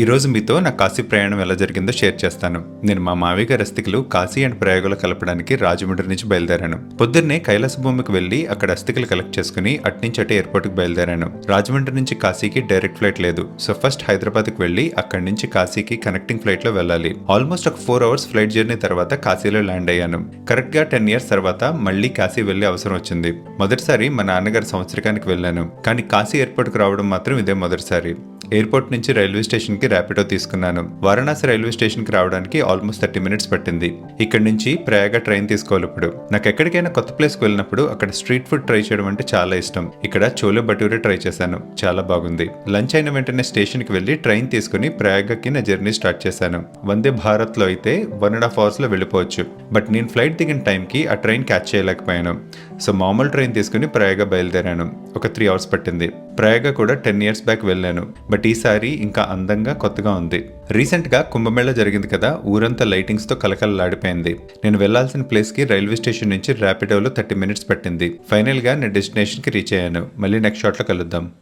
ఈరోజు మీతో నా కాశీ ప్రయాణం ఎలా జరిగిందో షేర్ చేస్తాను. నేను మా మావిగ అస్థికలు కాశీ అండ్ ప్రయోగాలు కలపడానికి రాజమండ్రి నుంచి బయలుదేరాను. పొద్దున్నే కైలాస భూమికి వెళ్ళి అక్కడ అస్థికలు కలెక్ట్ చేసుకుని అట్నుంచి అటే ఎయిర్పోర్ట్కి బయలుదేరాను. రాజమండ్రి నుంచి కాశీకి డైరెక్ట్ ఫ్లైట్ లేదు. సో ఫస్ట్ హైదరాబాద్కి వెళ్ళి అక్కడి నుంచి కాశీకి కనెక్టింగ్ ఫ్లైట్లో వెళ్ళాలి. ఆల్మోస్ట్ ఒక ఫోర్ అవర్స్ ఫ్లైట్ జర్నీ తర్వాత కాశీలో ల్యాండ్ అయ్యాను. కరెక్ట్గా టెన్ ఇయర్స్ తర్వాత మళ్ళీ కాశీ వెళ్ళే అవసరం వచ్చింది. మొదటిసారి మా నాన్నగారి సంవత్సరకానికి వెళ్ళాను. కానీ కాశీ ఎయిర్పోర్ట్కు రావడం మాత్రం ఇదే మొదటిసారి. ఎయిర్పోర్ట్ నుంచి రైల్వే స్టేషన్కి ర్యాపిడో తీసుకున్నాను. వారణాసి రైల్వే స్టేషన్కి రావడానికి ఆల్మోస్ట్ థర్టీ మినిట్స్ పట్టింది. ఇక్కడ నుంచి ప్రయాగ ట్రైన్ తీసుకోవాలి ఇప్పుడు. నాకు ఎక్కడికైనా కొత్త ప్లేస్కి వెళ్ళినప్పుడు అక్కడ స్ట్రీట్ ఫుడ్ ట్రై చేయడం అంటే చాలా ఇష్టం. ఇక్కడ చోలే భటూరే ట్రై చేశాను. చాలా బాగుంది. లంచ్ అయిన వెంటనే స్టేషన్కి వెళ్ళి ట్రైన్ తీసుకుని ప్రయాగకి నా జర్నీ స్టార్ట్ చేశాను. వందే భారత్లో అయితే వన్ అండ్ హాఫ్ అవర్స్లో వెళ్ళిపోవచ్చు. బట్ నేను ఫ్లైట్ దిగిన టైంకి ఆ ట్రైన్ క్యాచ్ చేయలేకపోయాను. సో మామూలు ట్రైన్ తీసుకుని ప్రయాగ బయలుదేరాను. ఒక త్రీ అవర్స్ పట్టింది. ప్రయాగ కూడా టెన్ ఇయర్స్ బ్యాక్ వెళ్ళాను. బట్ ఈసారి ఇంకా అందంగా కొత్తగా ఉంది. రీసెంట్గా కుంభమేళ జరిగింది కదా ఊరంతా లైటింగ్స్తో కలకలలాడిపోయింది. నేను వెళ్ళాల్సిన ప్లేస్కి రైల్వే స్టేషన్ నుంచి ర్యాపిడోలో థర్టీ మినిట్స్ పట్టింది. ఫైనల్గా నేను డెస్టినేషన్కి రీచ్ అయ్యాను. మళ్ళీ నెక్స్ట్ షాట్లో కలుద్దాం.